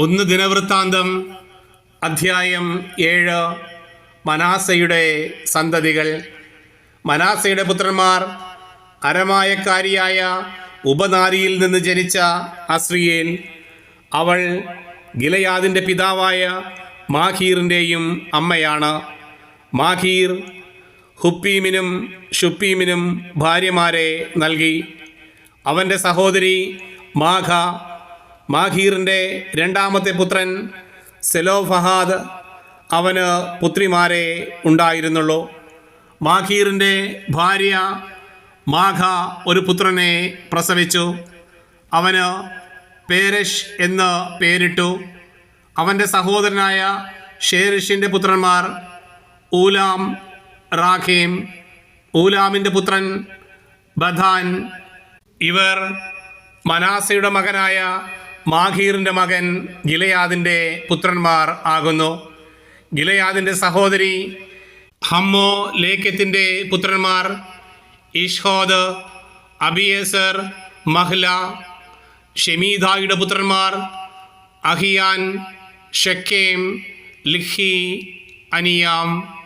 ഒന്ന് ദിനവൃത്താന്തം അധ്യായം ഏഴ് മനാസയുടെ സന്തതികൾ. മനാസയുടെ പുത്രന്മാർ അരമായക്കാരിയായ ഉപനാരിയിൽ നിന്ന് ജനിച്ച അസ്രിയേൽ അവൾ ഗിലയാദിന്റെ പിതാവായ മാഹീറിന്റെയും അമ്മയാണ്. മാഹീർ ഹുപ്പീമിനും ഷുപ്പീമിനും ഭാര്യമാരെ നൽകി. അവന്റെ സഹോദരി മാഘ മാഹീറിന്റെ രണ്ടാമത്തെ പുത്രൻ സെലോ സെലോഫഹാദ്. അവന് പുത്രിമാരെ ഉണ്ടായിരുന്നുള്ളൂ. മാഹീറിന്റെ ഭാര്യ മാഘ ഒരു പുത്രനെ പ്രസവിച്ചു. അവന് പേരഷ് എന്ന് പേരിട്ടു. അവന്റെ സഹോദരനായ ഷേരിഷിന്റെ പുത്രന്മാർ ഊലാം റാഖേം. ഊലാമിന്റെ പുത്രൻ ബഥാൻ. ഇവർ മനാസയുടെ മകനായ മാഹീറിന്റെ മകൻ ഗിലയാദിന്റെ പുത്രന്മാർ ആകുന്നു. ഗിലയാദിന്റെ സഹോദരി ഹമ്മോ ലേഖ്യത്തിന്റെ പുത്രന്മാർ ഇഷോദ് അബിയേസർ മഹ്ല ഷെമീദായുടെ പുത്രന്മാർ അഹിയാൻ ഷക്കേം ലിഹി അനിയാം